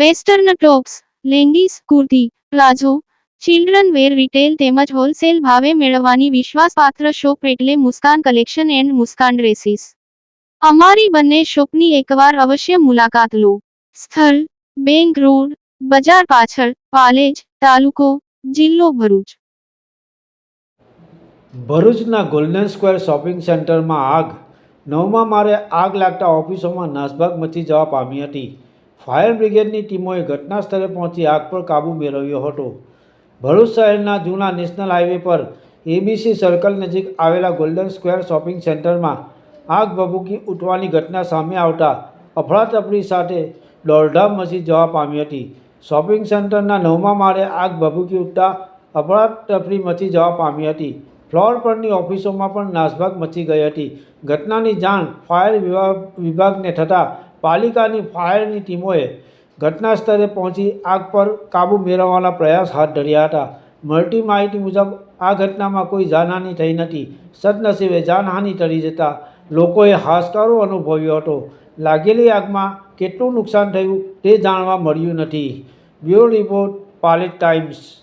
Western tops leggings, kurti, palazzo, children wear retail તેમજ wholesale ભાવે મેળવવાની વિશ્વાસપાત્ર શોપ એટલે Muskan collection and Muskan dresses. અમારી બંને શોપની એકવાર અવશ્ય મુલાકાત લો. સ્થળ, બેંક રોડ, બજાર પાછળ, પાલેજ, તાલુકો, જિલ્લો ભરૂચ. ભરૂચના ગોલ્ડન સ્ક્વેર શોપિંગ સેન્ટરમાં આગ. નવમા મારે આગ લાગતા ઓફિસોમાં નાસભાગ મચી જવા પામી હતી. ફાયર બ્રિગેડની ટીમોએ ઘટના સ્થળે પહોંચી આગ પર કાબૂ મેળવ્યો હતો. ભરૂચ શહેરના જૂના નેશનલ હાઈવે પર એબીસી સર્કલ નજીક આવેલા ગોલ્ડન સ્ક્વેર શોપિંગ સેન્ટરમાં આગ ભભૂકી ઉઠવાની ઘટના સામે આવતા અફડાતફડી સાથે દોડધામ મચી જવા પામી હતી. શોપિંગ સેન્ટરના નવમા માળે આગ ભભૂકી ઉઠતા અફડાતફડી મચી જવા પામી હતી. ફ્લોર પરની ઓફિસોમાં પણ નાસભાગ મચી ગઈ હતી. ઘટનાની જાણ ફાયર વિભાગ વિભાગને થતાં પાલિકાની ફાયરની ટીમોએ ઘટના સ્થળે પહોંચી આગ પર કાબૂ મેળવવાના પ્રયાસ હાથ ધર્યા હતા. મળતી માહિતી મુજબ, આ ઘટનામાં કોઈ જાનહાનિ થઈ નથી. સદનસીબે જાનહાનિ ટળી જતાં લોકોએ હાશકારો અનુભવ્યો હતો. લાગેલી આગમાં કેટલું નુકસાન થયું તે જાણવા મળ્યું નથી. Bureau report Palik Times.